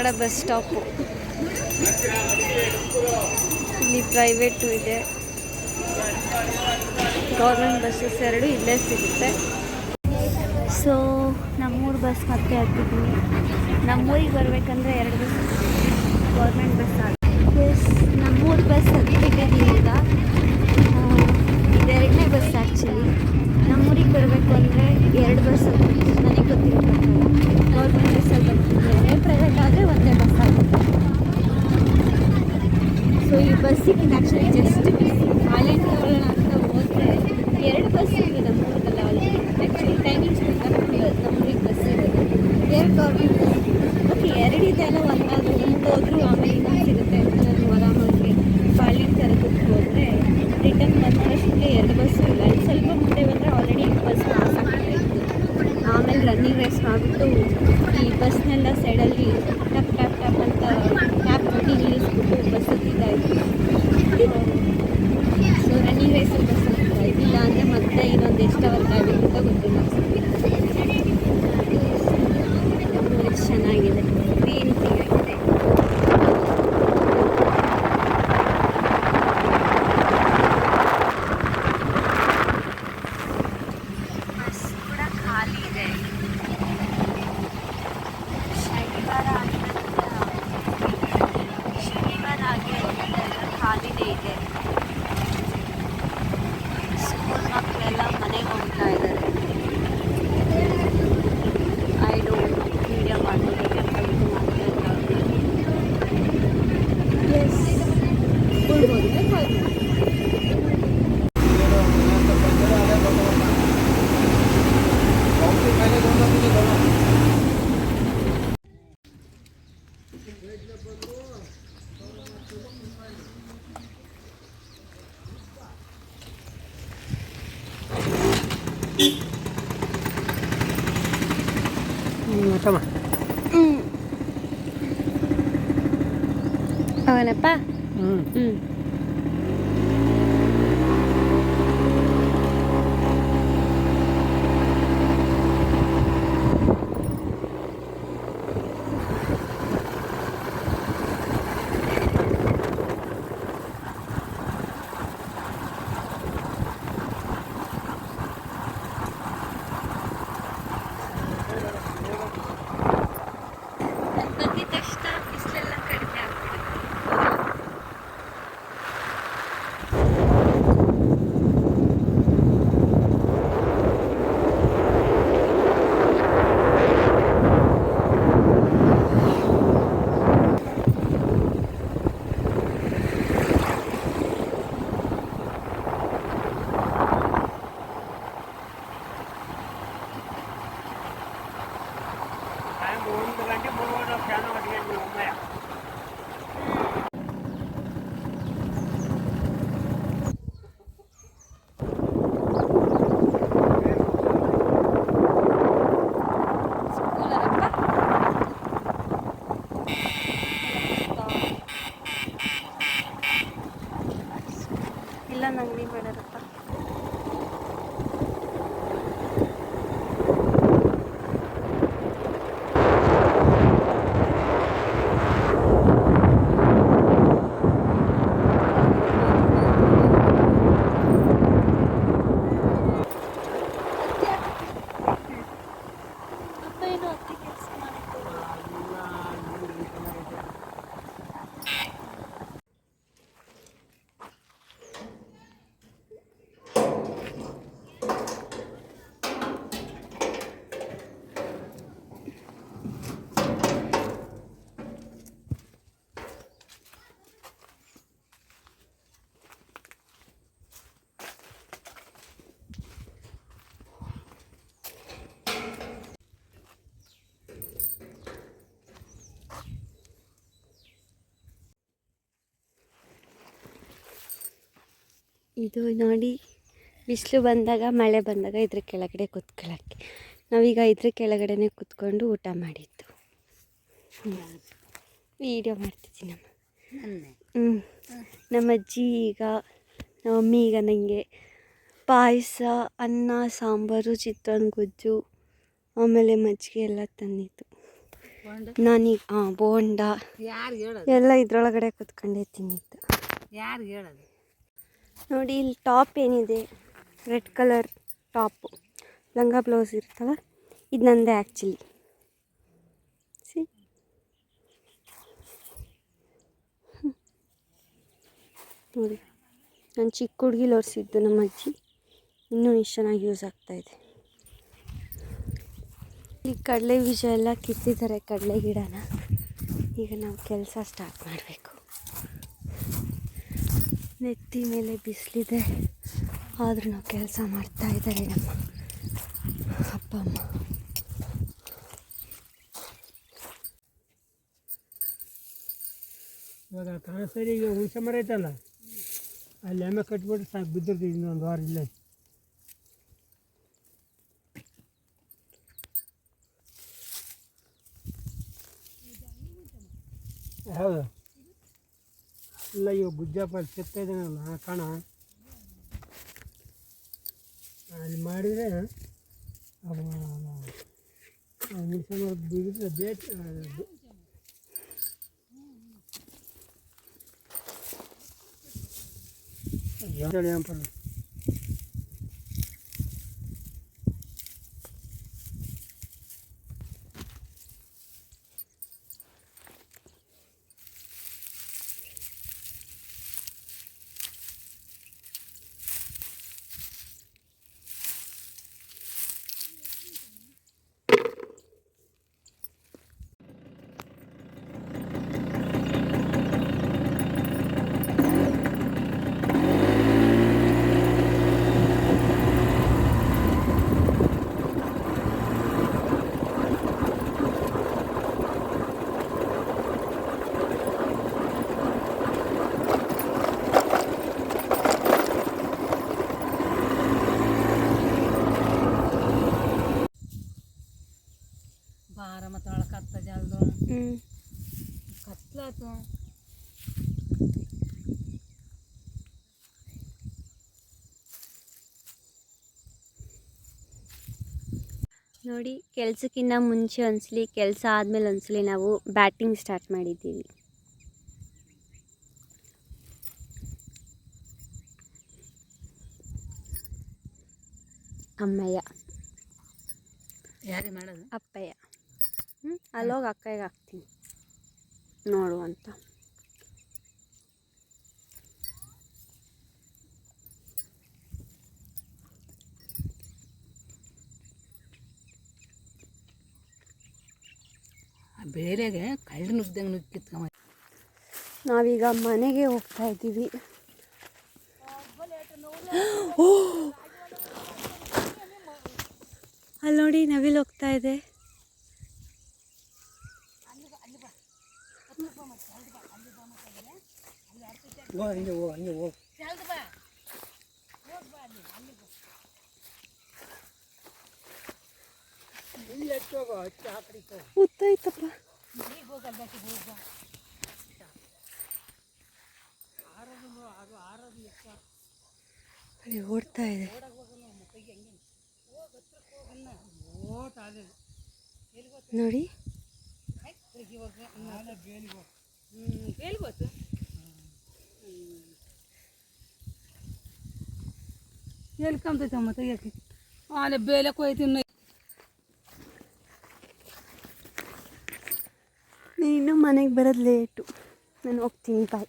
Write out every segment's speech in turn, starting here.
ಹೊರಗಡೆ bus stop. ಇಲ್ಲಿ private ಇದೆ. ಗೌರ್ಮೆಂಟ್ ಬಸ್ಸಸ್ ಎರಡು ಇಲ್ಲೇ ಸಿಗುತ್ತೆ. ಸೊ ನಮ್ಮೂರು ಬಸ್ ಮತ್ತೆ ಹತ್ತಿದ್ದೀನಿ ನಮ್ಮೂರಿಗೆ ಬರಬೇಕಂದ್ರೆ ಎರಡು ಬಸ್ ಗೌರ್ಮೆಂಟ್ ಬಸ್ ಆಗುತ್ತೆ. ಎಸ್ ನಮ್ಮೂರು ಬಸ್ ಹತ್ತಿದ್ದೀನಿ ಈಗ. ಇದೆರಡನೇ ಬಸ್ ಆ್ಯಕ್ಚುಲಿ ನಮ್ಮೂರಿಗೆ ಬರಬೇಕು ಅಂದರೆ ಎರಡು ಬಸ್ ನನಗೆ ಗೊತ್ತಿರಬೇಕು ಗೌರ್ಮೆಂಟ್ ಬಸ್ ಪ್ರೈವೇಟ್ ಆದರೆ ಒಂದೇ ಬಸ್ ಆಗುತ್ತೆ. ಸೊ ಈ ಬಸ್ಸಿಗೆ ಆ್ಯಕ್ಚುಲಿ ಜಸ್ಟ್ ಆಲೆಂಡ್ ಅಂತ ಹೋದರೆ ಎರಡು ಬಸ್ ಇದೆ ನಮ್ಮ ಊರಲ್ಲ ಆ್ಯಕ್ಚುಲಿ ಟೈಮಿಂಗ್ಸ್ ನಮ್ಮ ಊರಿಗೆ ಬಸ್ ಇರೋದು. ಎರಡು ಇದು ನೋಡಿ ಬಿಸಿಲು ಬಂದಾಗ ಮಳೆ ಬಂದಾಗ ಇದ್ರ ಕೆಳಗಡೆ ಕೂತ್ಕೊಳ್ಳೋಕ್ಕೆ. ನಾವೀಗ ಇದ್ರ ಕೆಳಗಡೆನೆ ಕೂತ್ಕೊಂಡು ಊಟ ಮಾಡಿದ್ದು. ವೀಡಿಯೋ ಮಾಡ್ತಿದ್ದೀನಿ ನಮ್ಮ. ಹ್ಞೂ ನಮ್ಮ ಅಜ್ಜಿ ಈಗ ನಮ್ಮ ಮಮ್ಮಿ ಈಗ ನನಗೆ ಪಾಯಸ ಅನ್ನ ಸಾಂಬಾರು ಚಿತ್ರಾನ್ನ ಗೊಜ್ಜು ಆಮೇಲೆ ಮಜ್ಜಿಗೆ ಎಲ್ಲ ತಂದಿತ್ತು ನಾನೀಗ ಹಾಂ ಬೋಂಡ. ಎಲ್ಲ ಇದ್ರೊಳಗಡೆ ಕೂತ್ಕೊಂಡೇ ತಿಂದಿತ್ತು ಯಾರು ಹೇಳೋದು? ನೋಡಿ, ಇಲ್ಲಿ ಟಾಪ್ ಏನಿದೆ? Red colour top. ಲಂಗ ಬ್ಲೌಸ್ ಇರ್ತಲ್ಲ ಇದು ನಂದೇ ಆ್ಯಕ್ಚುಲಿ ಸಿ? ನೋಡಿ, ನಾನು ಚಿಕ್ಕ ಹುಡುಗಿಲಿ ಒರೆಸಿದ್ದು ನಮ್ಮ ಅಜ್ಜಿ. ಇನ್ನೂ ಇಷ್ಟು ಚೆನ್ನಾಗಿ ಯೂಸ್ ಆಗ್ತಾಯಿದೆ ಈ ಕಡಲೆ ಬೀಜ ಎಲ್ಲ ಕಿತ್ತಿದ್ದಾರೆ ಕಡಲೆ ಗಿಡನ. ಈಗ ನಾವು ಕೆಲಸ ಸ್ಟಾರ್ಟ್ ಮಾಡಬೇಕು. ನೆತ್ತಿ ಮೇಲೆ ಬಿಸಿಲಿದೆ. ಆದರೂ ನಾವು ಕೆಲಸ ಮಾಡ್ತಾ ಇದ್ದಾರೆ ನಮ್ಮ ಅಪ್ಪ, ಅಮ್ಮ. ಇವಾಗ ಕಾಣಿಸ್ತಾರಿಗೆ ಹುಣಸೆ ಮರ ಐತಲ್ಲ, ಅಲ್ಲಿ ಎಮ್ಮೆ ಕಟ್ಬಿಟ್ಟು ಸಾಕು ಬಿದ್ದಿರ್ತೀವಿ ಇನ್ನೊಂದು ವಾರ ಇಲ್ಲೇ. ಹೌದು. ಇಲ್ಲ ಇವಾಗ ಗುಜ್ಜಪ್ಪ ಅಲ್ಲಿ ಕೆತ್ತ ಇದ್ದಾನಲ್ಲ ಆ ಕಣ ಅಲ್ಲಿ ಮಾಡಿದರೆ ಹುಣಸೆ ಮರ ಬಿಗಿದ್ರೆ ಬೇಟ್ ಹೇಳಿ ನೋಡಿ ಕೆಲಸಕ್ಕಿಂತ ಮುಂಚೆ ಒಂದ್ಸಲಿ ಕೆಲಸ ಆದಮೇಲೆ ಒಂದ್ಸಲಿ ನಾವು ಬ್ಯಾಟಿಂಗ್ ಸ್ಟಾರ್ಟ್ ಮಾಡಿದ್ದೀವಿ. ಅಮ್ಮಯ್ಯ. ಯಾರಿಗೆ ಮಾಡೋದು? ಅಪ್ಪಯ್ಯ. ಹ್ಞೂ ಅಲ್ಲೋಗಿ ಅಕ್ಕಯ್ಯಗೆ ಹಾಕ್ತೀನಿ. ನೋಡು ಅಂತ. ಆ ಬೇರೆಗೆ ಕಳ್ಳು ನುಗ್ದಂಗೆ ನುಗ್ಗಿ ಕಿತ್ಕೊಂಬ ನಾವೀಗ ಮನೆಗೆ ಹೋಗ್ತಾ ಇದ್ದೀವಿ. ಅಲ್ಲಿ ನೋಡಿ ನವಿಲ್ ಹೋಗ್ತಾ ಇದೆ. ಓ ಹಂಗೆ ಓ ಹಂಗೆ. ಗೊತ್ತಾಯ್ತಪ್ಪ ಅಲ್ಲಿ ಓಡ್ತಾ ಇದೆ. ನೋಡಿ. ಎಲ್ಲಿ ಕಂತೈತಮ್ಮ ತೆಗಿಯಕ್ಕೆ? ಆಲೆ ಬೇಲೆ ಕೊಯ್ತು ನೀನು ಮನೆಗೆ ಬರೋದು ಲೇಟು. ನಾನು ಹೋಗ್ತೀನಿ ಬಾಯ್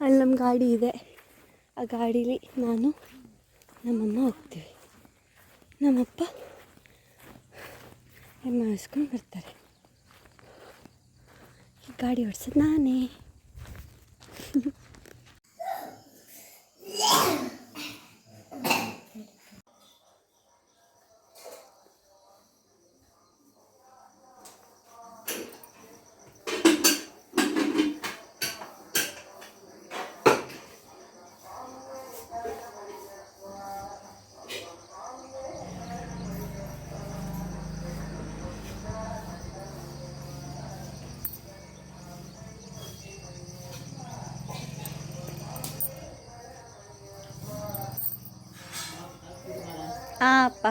ಅಲ್ಲಿ ನಮ್ಮ ಗಾಡಿ ಇದೆ. ಆ ಗಾಡೀಲಿ ನಾನು, ನಮ್ಮಮ್ಮ ಹೋಗ್ತೀವಿ. ನಮ್ಮಪ್ಪ ಎಮ್ಮೆ ಹಾಸ್ಕೊಂಡು ಬರ್ತಾರೆ. ಗಾಡಿ ಓಡಿಸೋದು ನಾನೇ. ಹಾಂ ಅಪ್ಪ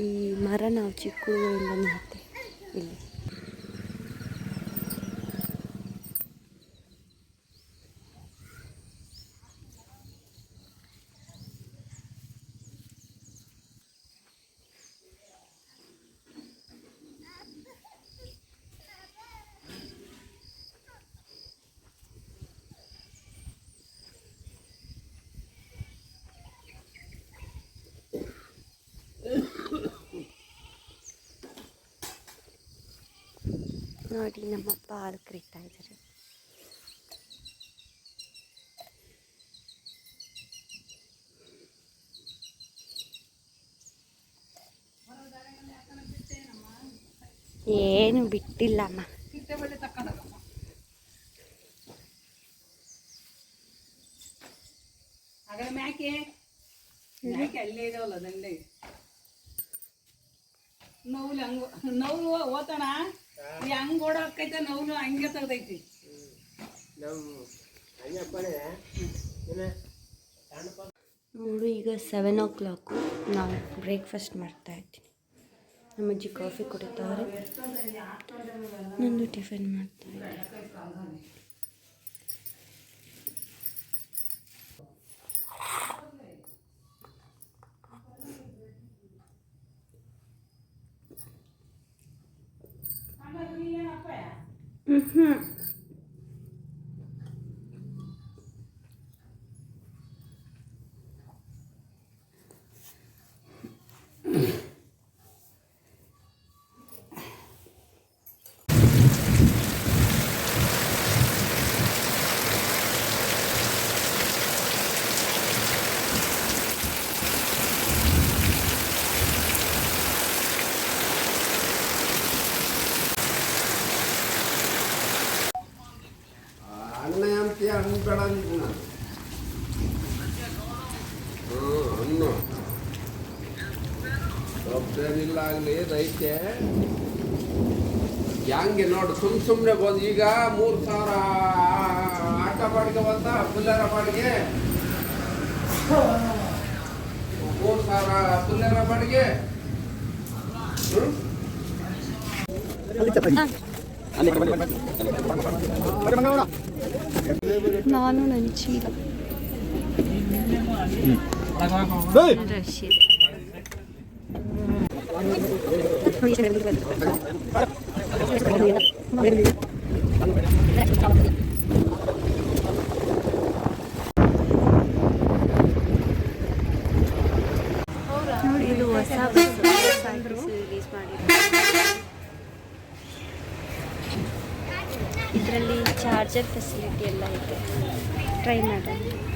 ಈ ಮರ ನಾವು ಚಿಕ್ಕ ಹುಡುಗರಿಂದ ನೋಡ್ತೇವೆ ಇಲ್ಲಿ. ನೋಡಿ ನಮ್ಮಪ್ಪ ಹಾಲು ಕರಿತಾ ಇದ್ದಾರೆ. ಏನು ಬಿಟ್ಟಿಲ್ಲಮ್ಮ ನೋವು ನೋವು ಓತಣ? ಹಂಗ್ ಓಡಾಕೈತೆ ನಾವು ಹಂಗೆ ತೆಗ್ದೈತಿ. ನೋಡು ಈಗ ಸೆವೆನ್ ಓ ಕ್ಲಾಕು ನಾವು ಬ್ರೇಕ್ಫಾಸ್ಟ್ ಮಾಡ್ತಾ ಇದ್ದೀನಿ ನಮ್ಮ ಅಜ್ಜಿ ಕಾಫಿ ಕುಡಿತಾವ್ರೆ ನಂದು ಟಿಫಿನ್ ಮಾಡ್ತಾ ಇದ್ದೀನಿ ಹ್ಞೂ ಅನ್ನ ಅಂತೀಯ ಹಣ್ಣು ಬೇಡ ಅಂತೀನಿ ನಾನು ಹ್ಞೂ ಹಣ್ಣು ಸೊಪ್ಪೇನಿಲ್ಲ ಆಗಲಿ ರೈತೆ ಹೆಂಗೆ ನೋಡು ಸುಮ್ ಸುಮ್ಮನೆ ಬಂದು ಈಗ ಮೂರು ಸಾವಿರ ಆಟೋ ಬಾಡಿಗೆ ಬಂತ ಪುಲ್ಲರ ಬಾಡಿಗೆ ಮೂರು ಸಾವಿರ ಪುಲ್ಲರ ಬಾಡಿಗೆ ಹ್ಞೂ ನಾನು ನನ್ನ ಚೀಲ ರಶ್ ಇದೆ ನೋಡಿ ಇದು ಹೊಸ ಬಸ್ ರಿಲೀಸ್ ಮಾಡಿದ್ರು ಇದರಲ್ಲಿ ಚಾರ್ಜರ್ ಫೆಸಿಲಿಟಿ ಎಲ್ಲ ಇದೆ ಟ್ರೈ ಮಾಡೋಣ.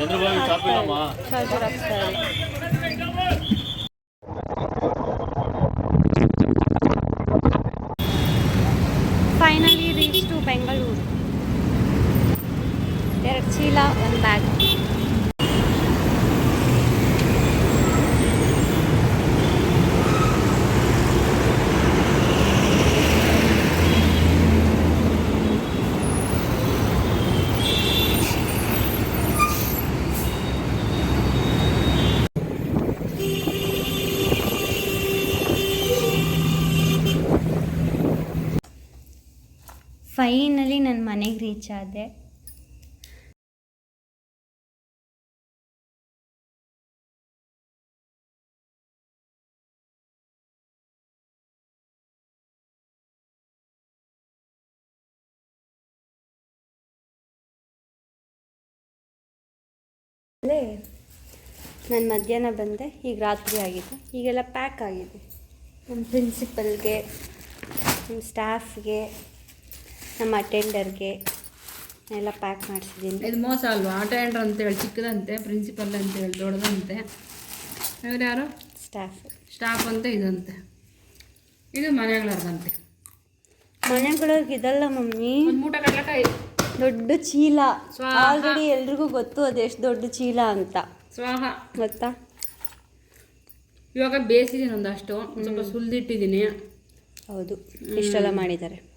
చంద్రబాబు షాపింగ్ అమ్మా ಫೈನಲಿ ನನ್ನ ಮನೆಗೆ ರೀಚ್ ಆದೆ. ನಾನು ಮಧ್ಯಾಹ್ನ ಬಂದೆ, ಈಗ ರಾತ್ರಿ ಆಗಿದೆ. ಈಗೆಲ್ಲ ಪ್ಯಾಕ್ ಆಗಿದೆ. ನಮ್ಮ ಪ್ರಿನ್ಸಿಪಲ್ಗೆ ನಮ್ಮ ಸ್ಟಾಫ್ಗೆ ನಮ್ಮ ಅಟೆಂಡರ್ಗೆ ಎಲ್ಲ ಪ್ಯಾಕ್ ಮಾಡಿಸಿದ್ದೀನಿ. ಇದು ಮೋಸ ಅಲ್ವಾ? ಅಟೆಂಡರ್ ಅಂತೇಳಿ ಚಿಕ್ಕದಂತೆ ಪ್ರಿನ್ಸಿಪಲ್ ಅಂತ ಹೇಳಿ ದೊಡ್ಡದಂತೆ. ಇವ್ರು ಯಾರು? ಸ್ಟಾಫ್ ಸ್ಟಾಫ್ ಅಂತ ಇದಂತೆ. ಇದು ಮನೆಗಳಂತೆ ಮನೆಗಳಿಗೆ ಇದಲ್ಲ ಮಮ್ಮಿ. ಮೂಟ ಕಡ್ಲೆಕಾಯಿ. ದೊಡ್ಡ ಚೀಲ. ಆಲ್ರೆಡಿ ಎಲ್ರಿಗೂ ಗೊತ್ತು ಅದೆಷ್ಟು ದೊಡ್ಡ ಚೀಲ ಅಂತ. ಸ್ವಾಹ. ಗೊತ್ತಾ? ಇವಾಗ ಬೇಯಿಸಿದ್ದೀನಿ ಒಂದಷ್ಟು. ಒಂದ್ ಸ್ವಲ್ಪ ಸುಲಿದಿಟ್ಟಿದ್ದೀನಿ ಹೌದು. ಇಷ್ಟೆಲ್ಲ ಮಾಡಿದ್ದಾರೆ.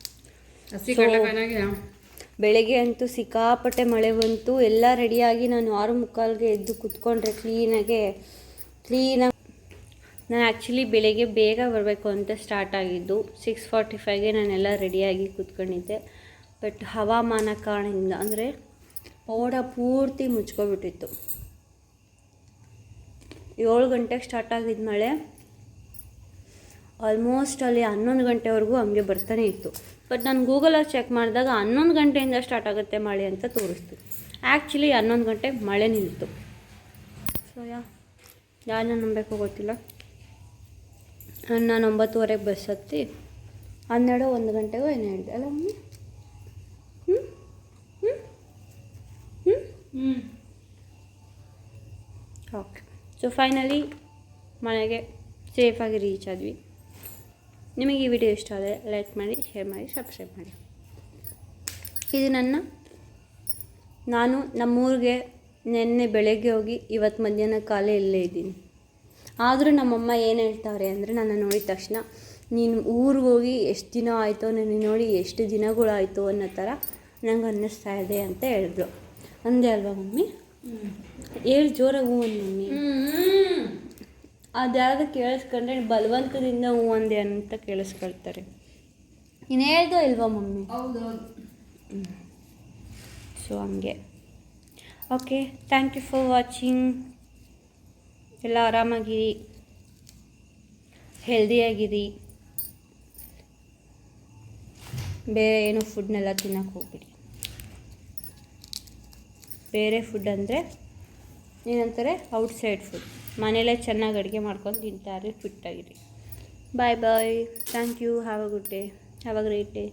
ಬೆಳಗ್ಗೆ ಅಂತೂ ಸಿಕ್ಕಾಪಟ್ಟೆ ಮಳೆ ಬಂತು. ಎಲ್ಲ ರೆಡಿಯಾಗಿ ನಾನು ಆರು ಮುಕ್ಕಾಲ್ಗೆ ಎದ್ದು ಕುತ್ಕೊಂಡ್ರೆ ಕ್ಲೀನಾಗೆ ಕ್ಲೀನಾಗಿ ನಾನು ಆ್ಯಕ್ಚುಲಿ ಬೆಳಗ್ಗೆ ಬೇಗ ಬರಬೇಕು ಅಂತ ಸ್ಟಾರ್ಟ್ ಆಗಿದ್ದು. ಸಿಕ್ಸ್ ಫಾರ್ಟಿ ಫೈವ್ಗೆ ನಾನೆಲ್ಲ ರೆಡಿಯಾಗಿ ಕೂತ್ಕೊಂಡಿದ್ದೆ. ಬಟ್ ಹವಾಮಾನ ಕಾರಣದಿಂದ, ಅಂದರೆ ಓಡ ಪೂರ್ತಿ ಮುಚ್ಕೊಬಿಟ್ಟಿತ್ತು. ಏಳು ಗಂಟೆಗೆ ಸ್ಟಾರ್ಟ್ ಆಗಿದ್ದ ಮಳೆ. ಆಲ್ಮೋಸ್ಟ್ ಅಲ್ಲಿ ಹನ್ನೊಂದು ಗಂಟೆವರೆಗೂ ಹಂಗೆ ಬರ್ತಾನೆ ಇತ್ತು. ಬಟ್ ನಾನು ಗೂಗಲಲ್ಲಿ ಚೆಕ್ ಮಾಡಿದಾಗ ಹನ್ನೊಂದು ಗಂಟೆಯಿಂದ ಸ್ಟಾರ್ಟ್ ಆಗುತ್ತೆ ಮಳೆ ಅಂತ ತೋರಿಸ್ತು. ಆ್ಯಕ್ಚುಲಿ ಹನ್ನೊಂದು ಗಂಟೆ ಮಳೆ ನಿಲ್ತು. ಸೊ ಯಾ ಯಾರನ್ನ ನಂಬಬೇಕು ಗೊತ್ತಿಲ್ಲ. ನಾನು ಒಂಬತ್ತುವರೆಗೆ ಬಸ್ ಹತ್ತಿ ಹನ್ನೆರಡು ಒಂದು ಗಂಟೆಗೂ ಏನು ಹೇಳಿದೆ. ಅಲ್ಲ ಮಮ್ಮಿ ಹ್ಞೂ ಹ್ಞೂ ಹ್ಞೂ ಹ್ಞೂ ಓಕೆ ಸೊ ಫೈನಲಿ ಮನೆಗೆ ಸೇಫಾಗಿ ರೀಚ್ ಆದ್ವಿ. ನಿಮಗೆ ಈ ವಿಡಿಯೋ ಇಷ್ಟ ಆದರೆ ಲೈಕ್ ಮಾಡಿ ಶೇರ್ ಮಾಡಿ ಸಬ್ಸ್ಕ್ರೈಬ್ ಮಾಡಿ. ಇದು ನನ್ನ ನಾನು ನಮ್ಮೂರಿಗೆ ನಿನ್ನೆ ಬೆಳಗ್ಗೆ ಹೋಗಿ ಇವತ್ತು ಮಧ್ಯಾಹ್ನ ಕಾಲ ಇಲ್ಲೇ ಇದ್ದೀನಿ. ಆದರೂ ನಮ್ಮಮ್ಮ ಏನು ಹೇಳ್ತಾವ್ರೆ ಅಂದರೆ ನನ್ನ ನೋಡಿದ ತಕ್ಷಣ ನೀನು ಊರಿಗೆ ಹೋಗಿ ಎಷ್ಟು ದಿನ ಆಯಿತು ನನಗೆ ನೋಡಿ ಎಷ್ಟು ದಿನಗಳಾಯಿತು ಅನ್ನೋ ಥರ ನಂಗೆ ಅನ್ನಿಸ್ತಾ ಇದೆ ಅಂತ ಹೇಳಿದ್ರು. ಅಂದೆ ಅಲ್ವಾ ಮಮ್ಮಿ? ಹೇಳಿ ಜೋರಾಗಿ ಹ್ಞೂ ಮಮ್ಮಿ? ಅದ್ಯಾವುದು ಕೇಳಿಸ್ಕೊಂಡ್ರೆ ಬಲವಂತದಿಂದ ಹ್ಞೂ ಅಂದೆ ಅಂತ ಕೇಳಿಸ್ಕೊಳ್ತಾರೆ. ನೀನು ಹೇಳ್ದು ಇಲ್ವಾ ಮಮ್ಮಿ? ಹೌದೌದು ಸೊ, ಹಂಗೆ. Okay thank you for watching ಎಲ್ಲ ಆರಾಮಾಗಿರಿ. ಹೆಲ್ದಿಯಾಗಿರಿ. ಬೇರೆ ಏನು ಫುಡ್ನೆಲ್ಲ ತಿನ್ನಕ್ಕೆ ಹೋಗ್ಬಿಡಿ. ಬೇರೆ ಫುಡ್ ಅಂದರೆ ಏನಂತಾರೆ? ಔಟ್ಸೈಡ್ ಫುಡ್ ಮನೇಲೇ ಚೆನ್ನಾಗಿ ಅಡುಗೆ ಮಾಡ್ಕೊಂಡು ತಿಂತಾರೆ ಫಿಟ್ಟಾಗಿರಿ bye bye thank you have a good day have a great day